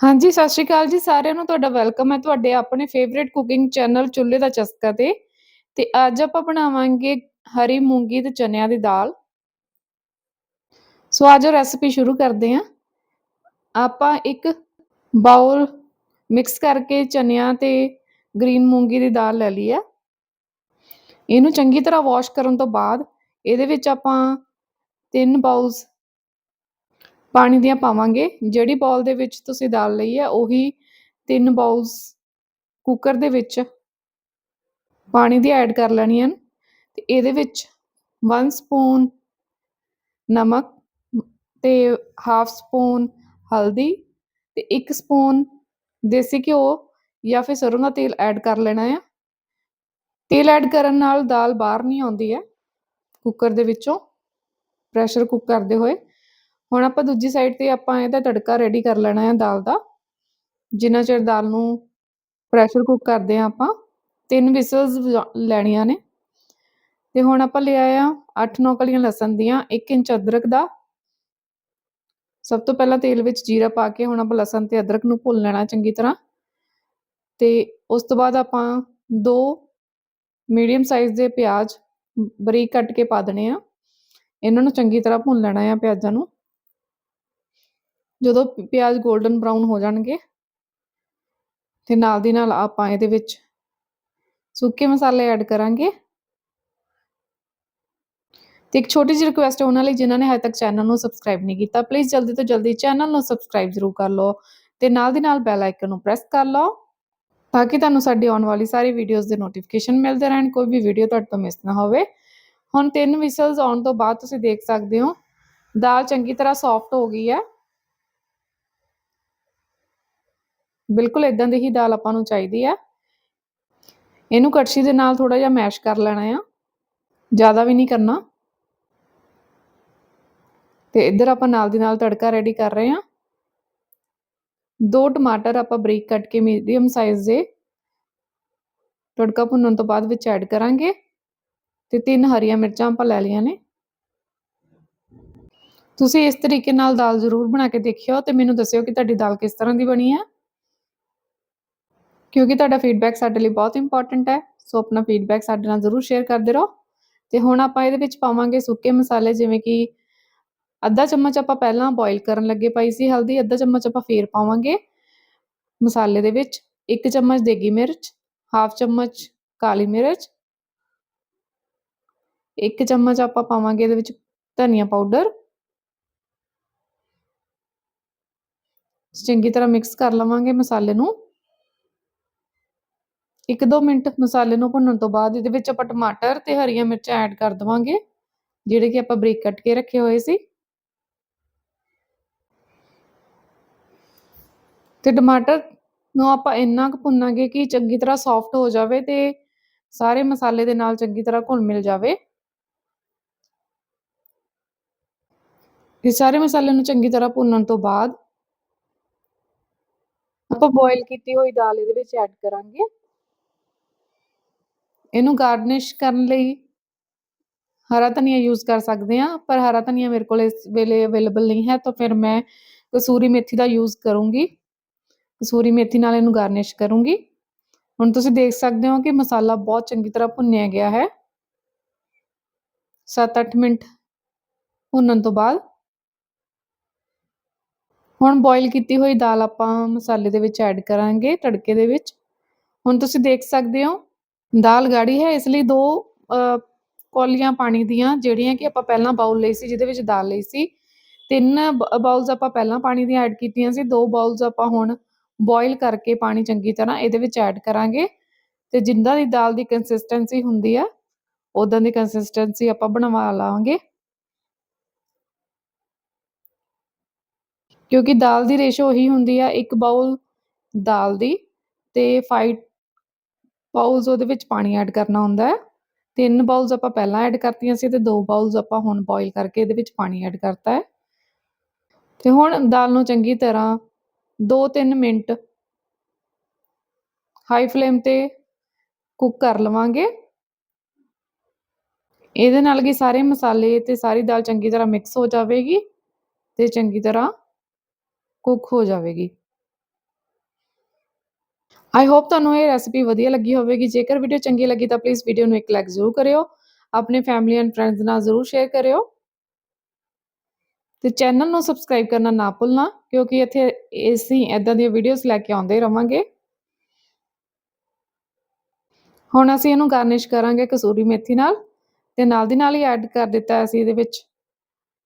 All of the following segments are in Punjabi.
ਹਾਂਜੀ, ਸਤਿ ਸ਼੍ਰੀ ਅਕਾਲ ਜੀ ਸਾਰਿਆਂ ਨੂੰ ਤੁਹਾਡਾ ਵੈਲਕਮ ਹੈ ਤੁਹਾਡੇ ਆਪਣੇ ਫੇਵਰਿਟ ਕੁਕਿੰਗ ਚੈਨਲ ਚੁੱਲ੍ਹੇ ਦਾ ਚਸਕਾ ਤੇ। ਤੇ ਅੱਜ ਆਪਾਂ ਬਣਾਵਾਂਗੇ ਹਰੀ ਮੂੰਗੀ ਤੇ ਚਨਿਆਂ ਦੀ ਦਾਲ। ਸੋ ਅੱਜ ਰੈਸਪੀ ਸ਼ੁਰੂ ਕਰਦੇ ਹਾਂ। ਆਪਾਂ ਇੱਕ ਬਾਉਲ ਮਿਕਸ ਕਰਕੇ ਚਨਿਆਂ ਤੇ ਗ੍ਰੀਨ ਮੂੰਗੀ ਦੀ ਦਾਲ ਲੈ ਲਈ ਆ ਇਹਨੂੰ ਚੰਗੀ ਤਰ੍ਹਾਂ ਵਾਸ਼ ਕਰਨ ਤੋਂ ਬਾਅਦ ਇਹਦੇ ਵਿੱਚ ਆਪਾਂ ਤਿੰਨ ਬਾਉਲਸ ਪਾਣੀ ਦੀਆਂ ਪਾਵਾਂਗੇ। ਜਿਹੜੀ ਬਾਉਲ ਦੇ ਵਿੱਚ ਤੁਸੀਂ ਦਾਲ ਲਈ ਹੈ, ਉਹੀ ਤਿੰਨ ਬਾਉਲਸ ਕੁੱਕਰ ਦੇ ਵਿੱਚ ਪਾਣੀ ਦੀ ਐਡ ਕਰ ਲੈਣੀ ਹਨ। ਤੇ ਇਹਦੇ ਵਿੱਚ 1 ਸਪੂਨ ਨਮਕ ਤੇ ਹਾਫ ਸਪੂਨ ਹਲਦੀ ਤੇ 1 ਸਪੂਨ ਦੇਸੀ ਘਿਓ ਜਾਂ ਫਿਰ ਸਰੋਂ ਦਾ ਤੇਲ ਐਡ ਕਰ ਲੈਣਾ ਹੈ ਤੇਲ ਐਡ ਕਰਨ ਨਾਲ ਦਾਲ ਬਾਹਰ ਨਹੀਂ ਆਉਂਦੀ ਹੈ ਕੁੱਕਰ ਦੇ ਵਿੱਚੋਂ ਪ੍ਰੈਸ਼ਰ ਕੁੱਕ ਕਰਦੇ ਹੋਏ। ਹੁਣ ਆਪਾਂ ਦੂਜੀ ਸਾਈਡ ਤੇ ਆਪਾਂ ਇਹਦਾ ਤੜਕਾ ਰੈਡੀ ਕਰ ਲੈਣਾ ਹੈ ਦਾਲ ਦਾ। ਜਿੰਨਾ ਚਿਰ ਦਾਲ ਨੂੰ ਪ੍ਰੈਸ਼ਰ ਕੁੱਕ ਕਰਦੇ ਆ ਆਪਾਂ, ਤਿੰਨ ਵਿਸਲਸ ਲੈਣੀਆਂ ਨੇ। ਤੇ ਹੁਣ ਆਪਾਂ ਲਿਆ ਆ 8-9 ਕਲੀਆਂ ਲਸਣ ਦੀਆਂ 1 ਇੰਚ ਅਦਰਕ ਦਾ। ਸਭ ਤੋਂ ਪਹਿਲਾਂ ਤੇਲ ਵਿੱਚ ਜੀਰਾ ਪਾ ਕੇ ਹੁਣ ਆਪਾਂ ਲਸਣ ਤੇ ਅਦਰਕ ਨੂੰ ਭੁੰਨ ਲੈਣਾ ਚੰਗੀ ਤਰ੍ਹਾਂ। ਤੇ ਉਸ ਤੋਂ ਬਾਅਦ ਆਪਾਂ ਦੋ ਮੀਡੀਅਮ ਸਾਈਜ਼ ਦੇ ਪਿਆਜ਼ ਬਰੀਕ ਕੱਟ ਕੇ ਪਾ ਦੇਣੇ ਆ। ਇਹਨਾਂ ਨੂੰ ਚੰਗੀ ਤਰ੍ਹਾਂ ਭੁੰਨ ਲੈਣਾ ਆ ਪਿਆਜ਼ਾਂ ਨੂੰ। ਜਦੋਂ ਪਿਆਜ਼ 골ਡਨ ਬ੍ਰਾਊਨ ਹੋ ਜਾਣਗੇ ਤੇ ਨਾਲ ਦੀ ਨਾਲ ਆਪਾਂ ਇਹਦੇ ਵਿੱਚ ਸੁੱਕੇ ਮਸਾਲੇ ਐਡ ਕਰਾਂਗੇ। ਤੇ ਇੱਕ ਛੋਟੀ ਜਿਹੀ ਰਿਕੁਐਸਟ ਹੈ ਉਹਨਾਂ ਲਈ, ਜਿਨ੍ਹਾਂ ਨੇ ਹਜੇ ਤੱਕ ਚੈਨਲ ਨੂੰ ਸਬਸਕ੍ਰਾਈਬ ਨਹੀਂ ਕੀਤਾ ਪਲੀਜ਼ ਜਲਦੀ ਤੋਂ ਜਲਦੀ ਚੈਨਲ ਨੂੰ ਸਬਸਕ੍ਰਾਈਬ ਜ਼ਰੂਰ ਕਰ ਲਓ ਤੇ ਨਾਲ ਦੀ ਨਾਲ ਬੈਲ ਆਈਕਨ ਨੂੰ ਪ੍ਰੈਸ ਕਰ ਲਓ ਤਾਂ ਕਿ ਤੁਹਾਨੂੰ ਸਾਡੀ ਆਉਣ ਵਾਲੀ ਸਾਰੀ ਵੀਡੀਓਜ਼ ਦੇ ਨੋਟੀਫਿਕੇਸ਼ਨ ਮਿਲਦੇ ਰਹਿਣ, ਕੋਈ ਵੀ ਵੀਡੀਓ ਤੁਹਾਡੇ ਤੋਂ ਮਿਸ ਨਾ ਹੋਵੇ। ਹੁਣ ਤਿੰਨ ਵਿਸਲਸ ਆਉਣ ਤੋਂ ਬਾਅਦ ਤੁਸੀਂ ਦੇਖ ਸਕਦੇ ਹੋ, ਦਾਲ ਚੰਗੀ ਤਰ੍ਹਾਂ ਸੌਫਟ ਹੋ ਗਈ ਹੈ। ਬਿਲਕੁਲ ਇਦਾਂ ਦੀ ਹੀ ਦਾਲ ਆਪਾਂ ਨੂੰ ਚਾਹੀਦੀ ਆ। ਇਹਨੂੰ ਕੜਛੀ ਦੇ ਨਾਲ ਥੋੜਾ ਜਿਹਾ ਮੈਸ਼ ਕਰ ਲੈਣਾ ਆ। ਜ਼ਿਆਦਾ ਵੀ ਨਹੀਂ ਕਰਨਾ। ਤੇ ਇੱਧਰ ਆਪਾਂ ਨਾਲ ਦੀ ਨਾਲ ਤੜਕਾ ਰੈਡੀ ਕਰ ਰਹੇ ਹਾਂ ਦੋ ਟਮਾਟਰ ਆਪਾਂ ਬਰੀਕ ਕੱਟ ਕੇ ਮੀਡੀਅਮ ਸਾਈਜ਼ ਦੇ ਤੜਕਾ ਭੁੰਨਣ ਤੋਂ ਬਾਅਦ ਵਿੱਚ ਐਡ ਕਰਾਂਗੇ। ਤੇ ਤਿੰਨ ਹਰੀਆਂ ਮਿਰਚਾਂ ਆਪਾਂ ਲੈ ਲਈਆਂ ਨੇ। ਤੁਸੀਂ ਇਸ ਤਰੀਕੇ ਨਾਲ ਦਾਲ ਜ਼ਰੂਰ ਬਣਾ ਕੇ ਦੇਖਿਓ ਤੇ ਮੈਨੂੰ ਦੱਸਿਓ ਕਿ ਤੁਹਾਡੀ ਦਾਲ ਕਿਸ ਤਰ੍ਹਾਂ ਦੀ ਬਣੀ ਹੈ ਕਿਉਂਕਿ ਤੁਹਾਡਾ ਫੀਡਬੈਕ ਸਾਡੇ ਲਈ ਬਹੁਤ ਇੰਪੋਰਟੈਂਟ ਹੈ, ਸੋ ਆਪਣਾ ਫੀਡਬੈਕ ਸਾਡੇ ਨਾਲ ਜ਼ਰੂਰ ਸ਼ੇਅਰ ਕਰਦੇ ਰਹੋ। ਤੇ ਹੁਣ ਆਪਾਂ ਇਹਦੇ ਵਿੱਚ ਪਾਵਾਂਗੇ ਸੁੱਕੇ ਮਸਾਲੇ, ਜਿਵੇਂ ਕਿ ਅੱਧਾ ਚਮਚ ਆਪਾਂ ਪਹਿਲਾਂ ਬੋਇਲ ਕਰਨ ਲੱਗੇ ਪਾਈ ਸੀ, ਹਲਦੀ, ਅੱਧਾ ਚਮਚ ਆਪਾਂ ਫੇਰ ਪਾਵਾਂਗੇ ਮਸਾਲੇ ਦੇ ਵਿੱਚ। ਇੱਕ ਚਮਚ ਦੇਗੀ ਮਿਰਚ ਹਾਫ ਚਮਚ ਕਾਲੀ ਮਿਰਚ, ਇੱਕ ਚਮਚ ਆਪਾਂ ਪਾਵਾਂਗੇ ਇਹਦੇ ਵਿੱਚ ਧਨੀਆ ਪਾਊਡਰ ਚੰਗੀ ਤਰ੍ਹਾਂ ਮਿਕਸ ਕਰ ਲਵਾਂਗੇ ਮਸਾਲੇ ਨੂੰ। 1-2 ਮਿੰਟ ਮਸਾਲੇ ਨੂੰ ਭੁੰਨਣ ਤੋਂ ਬਾਅਦ ਇਹਦੇ ਵਿੱਚ ਆਪਾਂ ਟਮਾਟਰ ਤੇ ਹਰੀਆਂ ਮਿਰਚਾਂ ਐਡ ਕਰ ਦਵਾਂਗੇ, ਜਿਹੜੇ ਕਿ ਆਪਾਂ ਬਰੀਕ ਕੱਟ ਕੇ ਰੱਖੇ ਹੋਏ ਸੀ। ਤੇ ਟਮਾਟਰ ਨੂੰ ਆਪਾਂ ਇੰਨਾ ਕੁ ਭੁੰਨਾਂਗੇ ਕਿ ਚੰਗੀ ਤਰ੍ਹਾਂ ਸੌਫਟ ਹੋ ਜਾਵੇ ਤੇ ਸਾਰੇ ਮਸਾਲੇ ਦੇ ਨਾਲ ਚੰਗੀ ਤਰ੍ਹਾਂ ਘੁਲ ਮਿਲ ਜਾਵੇ। ਇਹ ਸਾਰੇ ਮਸਾਲੇ ਨੂੰ ਚੰਗੀ ਤਰ੍ਹਾਂ ਭੁੰਨਣ ਤੋਂ ਬਾਅਦ ਆਪਾਂ ਬੋਇਲ ਕੀਤੀ ਹੋਈ ਦਾਲ ਇਹਦੇ ਵਿੱਚ ਐਡ ਕਰਾਂਗੇ। ਇਹਨੂੰ ਗਾਰਨਿਸ਼ ਕਰਨ ਲਈ ਹਰਾ ਧਨੀਆ ਯੂਜ਼ ਕਰ ਸਕਦੇ ਆ ਪਰ ਹਰਾ ਧਨੀਆ ਮੇਰੇ ਕੋਲ ਇਸ ਵੇਲੇ ਅਵੇਲੇਬਲ ਨਹੀਂ ਹੈ, ਤਾਂ ਫਿਰ ਮੈਂ ਕਸੂਰੀ ਮੇਥੀ ਦਾ ਯੂਜ਼ ਕਰੂੰਗੀ। ਕਸੂਰੀ ਮੇਥੀ ਨਾਲ ਇਹਨੂੰ ਗਾਰਨਿਸ਼ ਕਰੂੰਗੀ। ਹੁਣ ਤੁਸੀਂ ਦੇਖ ਸਕਦੇ ਹੋ ਕਿ ਮਸਾਲਾ ਬਹੁਤ ਚੰਗੀ ਤਰ੍ਹਾਂ ਭੁੰਨਿਆ ਗਿਆ ਹੈ। 7-8 ਮਿੰਟ ਭੁੰਨਣ ਤੋਂ ਬਾਅਦ ਹੁਣ ਬੋਇਲ ਕੀਤੀ ਹੋਈ ਦਾਲ ਆਪਾਂ ਮਸਾਲੇ ਦੇ ਵਿੱਚ ਐਡ ਕਰਾਂਗੇ ਤੜਕੇ ਦੇ ਵਿੱਚ। ਹੁਣ ਤੁਸੀਂ ਦੇਖ ਸਕਦੇ ਹੋ ਦਾਲ ਗਾੜੀ ਹੈ, ਇਸ ਲਈ ਦੋ ਕੌਲੀਆਂ ਪਾਣੀ ਦੀਆਂ ਜਿਹੜੀਆਂ ਕਿ ਆਪਾਂ ਪਹਿਲਾਂ ਬਾਉਲ ਲਈ ਸੀ, ਜਿਹਦੇ ਵਿੱਚ ਦਾਲ ਲਈ ਸੀ। ਤਿੰਨ ਬਾਉਲਸ ਆਪਾਂ ਪਹਿਲਾਂ ਪਾਣੀ ਦੀਆਂ ਐਡ ਕੀਤੀਆਂ ਸੀ, ਦੋ ਬਾਉਲਸ ਆਪਾਂ ਹੁਣ ਬੋਇਲ ਕਰਕੇ ਪਾਣੀ ਚੰਗੀ ਤਰ੍ਹਾਂ ਇਹਦੇ ਵਿੱਚ ਐਡ ਕਰਾਂਗੇ। ਤੇ ਜਿੰਦਾ ਦੀ ਦਾਲ ਦੀ ਕੰਸਿਸਟੈਂਸੀ ਹੁੰਦੀ ਆ ਉਦਾਂ ਦੀ ਕੰਸਿਸਟੈਂਸੀ ਆਪਾਂ ਬਣਵਾ ਲਾਵਾਂਗੇ ਕਿਉਂਕਿ ਦਾਲ ਦੀ ਰੇਸ਼ੋ ਉਹੀ ਹੁੰਦੀ ਆ, ਇੱਕ ਬਾਉਲ ਦਾਲ ਦੀ ਤੇ 5 ਬਾਉਲਸ ਉਹਦੇ ਵਿੱਚ ਪਾਣੀ ਐਡ ਕਰਨਾ ਹੁੰਦਾ ਹੈ। ਤਿੰਨ ਬਾਉਲਸ ਆਪਾਂ ਪਹਿਲਾਂ ਐਡ ਕਰਤੀਆਂ ਸੀ ਤੇ ਦੋ ਬਾਉਲਸ ਆਪਾਂ ਹੁਣ ਬੋਇਲ ਕਰਕੇ ਇਹਦੇ ਵਿੱਚ ਪਾਣੀ ਐਡ ਕਰਤਾ ਹੈ। ਤੇ ਹੁਣ ਦਾਲ ਨੂੰ ਚੰਗੀ ਤਰ੍ਹਾਂ 2-3 ਮਿੰਟ ਹਾਈ ਫਲੇਮ ਤੇ ਕੁੱਕ ਕਰ ਲਵਾਂਗੇ। ਇਹਦੇ ਨਾਲ ਕਿ ਸਾਰੇ ਮਸਾਲੇ ਤੇ ਸਾਰੀ ਦਾਲ ਚੰਗੀ ਤਰ੍ਹਾਂ ਮਿਕਸ ਹੋ ਜਾਵੇਗੀ ਤੇ ਚੰਗੀ ਤਰ੍ਹਾਂ ਕੁੱਕ ਹੋ ਜਾਵੇਗੀ। ਆਈ ਹੋਪ ਤੁਹਾਨੂੰ ਇਹ ਰੈਸਿਪੀ ਵਧੀਆ ਲੱਗੀ ਹੋਵੇਗੀ। ਜੇਕਰ ਵੀਡੀਓ ਚੰਗੀ ਲੱਗੀ ਤਾਂ ਪਲੀਜ਼ ਵੀਡੀਓ ਨੂੰ ਇੱਕ ਲਾਈਕ ਜ਼ਰੂਰ ਕਰਿਓ। ਆਪਣੇ ਫੈਮਿਲੀ ਐਂਡ ਫਰੈਂਡਸ ਨਾਲ ਜ਼ਰੂਰ ਸ਼ੇਅਰ ਕਰਿਓ। ਤੇ ਚੈਨਲ ਨੂੰ ਸਬਸਕ੍ਰਾਈਬ ਕਰਨਾ ਨਾ ਭੁੱਲਣਾ, ਕਿਉਂਕਿ ਇੱਥੇ ਅਸੀਂ ਇਦਾਂ ਦੀਆਂ ਵੀਡੀਓਜ਼ ਲੈ ਕੇ ਆਉਂਦੇ ਰਵਾਂਗੇ। ਹੁਣ ਅਸੀਂ ਇਹਨੂੰ ਗਾਰਨਿਸ਼ ਕਰਾਂਗੇ ਕਸੂਰੀ ਮੇਥੀ ਨਾਲ। ਤੇ ਨਾਲ ਦੀ ਨਾਲ ਹੀ ਐਡ ਕਰ ਦਿੱਤਾ ਅਸੀਂ ਇਹਦੇ ਵਿੱਚ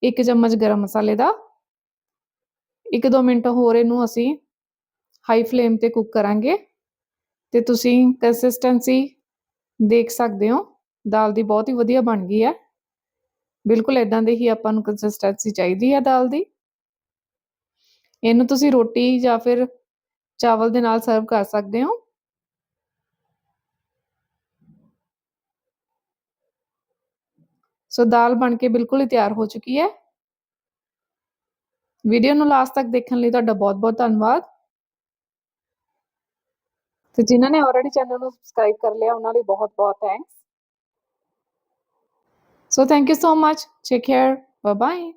ਇੱਕ ਚਮਚ ਗਰਮ ਮਸਾਲੇ ਦਾ। ਇੱਕ ਦੋ ਮਿੰਟ ਹੋਰ ਇਹਨੂੰ ਅਸੀਂ ਹਾਈ ਫਲੇਮ ਤੇ ਕੁੱਕ ਕਰਾਂਗੇ। ਤੇ ਤੁਸੀਂ ਕੰਸਿਸਟੈਂਸੀ ਦੇਖ ਸਕਦੇ ਹੋ। ਦਾਲ ਦੀ ਬਹੁਤ ਹੀ ਵਧੀਆ ਬਣ ਗਈ ਹੈ। ਬਿਲਕੁਲ ਇਦਾਂ ਦੇ ਹੀ ਆਪਾਂ ਨੂੰ ਕੰਸਿਸਟੈਂਸੀ ਚਾਹੀਦੀ ਹੈ ਦਾਲ ਦੀ। ਇਹਨੂੰ ਤੁਸੀਂ ਰੋਟੀ ਜਾਂ ਫਿਰ ਚਾਵਲ ਦੇ ਨਾਲ ਸਰਵ ਕਰ ਸਕਦੇ ਹੋ। ਸੋ ਦਾਲ ਬਣ ਕੇ ਬਿਲਕੁਲ ਹੀ ਤਿਆਰ ਹੋ ਚੁੱਕੀ ਹੈ। ਵੀਡੀਓ ਨੂੰ ਲਾਸਟ ਤੱਕ ਦੇਖਣ ਲਈ ਤੁਹਾਡਾ ਬਹੁਤ-ਬਹੁਤ ਧੰਨਵਾਦ। ਤੇ ਜਿਨ੍ਹਾਂ ਨੇ ਆਲਰੇਡੀ ਚੈਨਲ ਨੂੰ ਸਬਸਕ੍ਰਾਈਬ ਕਰ ਲਿਆ, ਉਹਨਾਂ ਲਈ ਬਹੁਤ-ਬਹੁਤ thanks so thank you so much take care bye bye